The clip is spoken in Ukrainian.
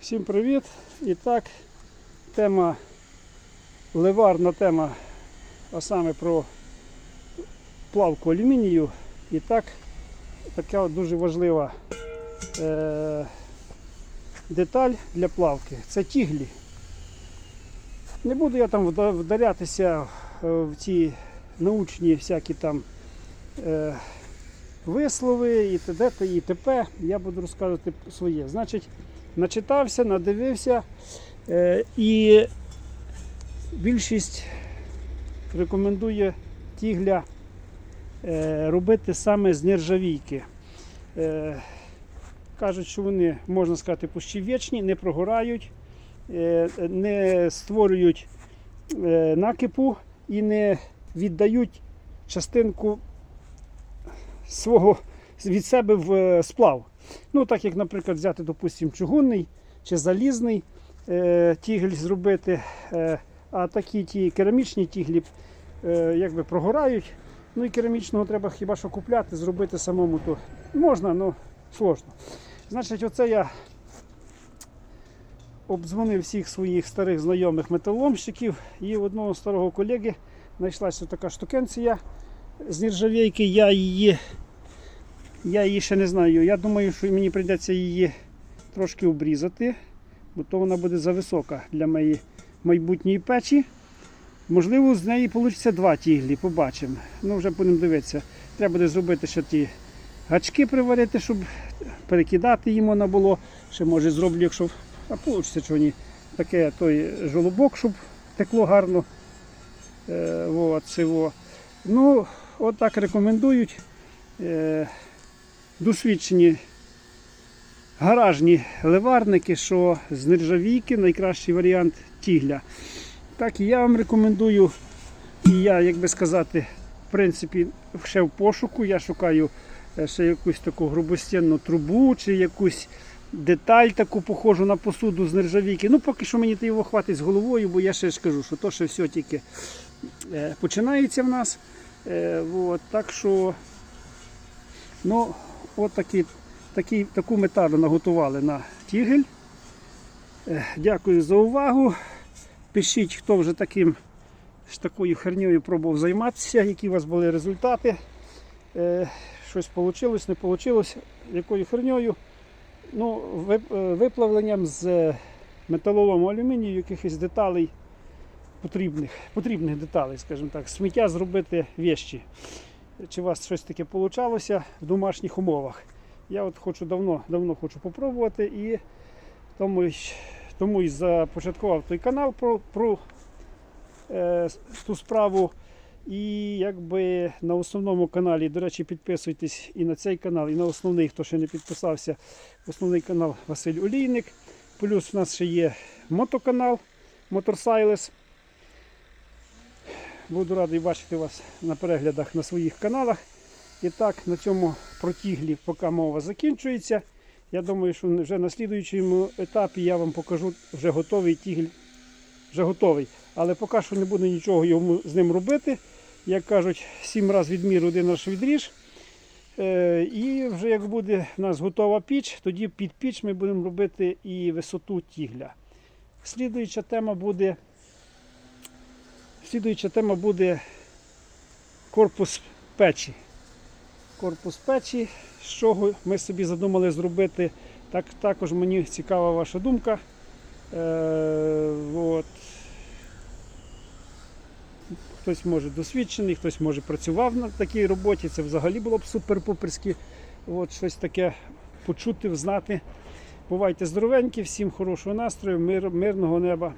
Всім привіт! І так, тема, ливарна тема, а саме про плавку алюмінію. І так, така дуже важлива е, деталь для плавки це тіглі. Не буду я там вдарятися в ці научні всякі там е, вислови і т.д. і т.п. Я буду розказувати своє. Значить, начитався, надивився е, і більшість рекомендує тігля е, робити саме з нержавійки. Е, кажуть, що вони, можна сказати, пущівічні, не прогорають, не створюють накипу і не віддають частинку свого від себе в сплав. Ну, так як, наприклад, взяти, допустимо, чугунний чи залізний е, тігель зробити, е, а такі ті керамічні тіглі е, якби прогорають. Ну і керамічного треба хіба що купляти, зробити самому то можна, але сложно. Значить, оце я обдзвонив всіх своїх старих знайомих металоломщиків і одного старого колеги знайшлася така штукенція з нержавійки. Я її я її ще не знаю. Я думаю, що мені прийдеться її трошки обрізати, бо то вона буде зависока для моєї майбутньої печі. Можливо, з неї вийде два тіглі, побачимо. Ну, вже будемо дивитися. Треба буде зробити ще ті гачки приварити, щоб перекидати їм вона було. Ще може зроблю, якщо а вийде, що ні. Таке той жолобок, щоб текло гарно. Е, вот. Ну, от так рекомендують. Е, досвідчені гаражні ливарники, що з нержавійки найкращий варіант тігля. Так і я вам рекомендую. І я, як би сказати, в принципі, ще в пошуку. Я шукаю е, ще якусь таку грубостінну трубу чи якусь деталь таку похожу на посуду з нержавійки. Ну, поки що мені його хватить з головою, бо я ще ж кажу, що то ще все тільки е, починається в нас. Е, вот, так що Ну, от такі, такі, таку металу наготували на тігель. Е, Дякую за увагу. Пишіть, хто вже таким, такою хернею пробував займатися, які у вас були результати. Е, Щось вийшло, не вийшло, якою хернею. Ну, е, виплавленням з металолому алюмінію якихось деталей потрібних, потрібних деталей, скажімо так, сміття зробити вещі чи у вас щось таке вийшло в домашніх умовах. Я от хочу давно давно хочу попробувати і тому, тому і започаткував той канал про, про е, ту справу. І якби на основному каналі, до речі, підписуйтесь і на цей канал, і на основний, хто ще не підписався, основний канал Василь Олійник. Плюс у нас ще є мотоканал Motorsiles. Буду радий бачити вас на переглядах на своїх каналах. І так, на цьому протіглі, поки мова закінчується. Я думаю, що вже на слідуючому етапі я вам покажу вже готовий тігель. Вже готовий. Але поки що не буду нічого йому з ним робити. Як кажуть, сім разів відмір, один раз відріж. Е, і вже як буде в нас готова піч, тоді під піч ми будемо робити і висоту тігля. Слідуюча тема буде Слідуюча тема буде корпус печі. Корпус печі, з чого ми собі задумали зробити. Так, також мені цікава ваша думка. Е, от. Хтось може досвідчений, хтось може працював на такій роботі. Це взагалі було б супер-пуперськи. От, щось таке почути, знати. Бувайте здоровенькі, всім хорошого настрою, мир, мирного неба.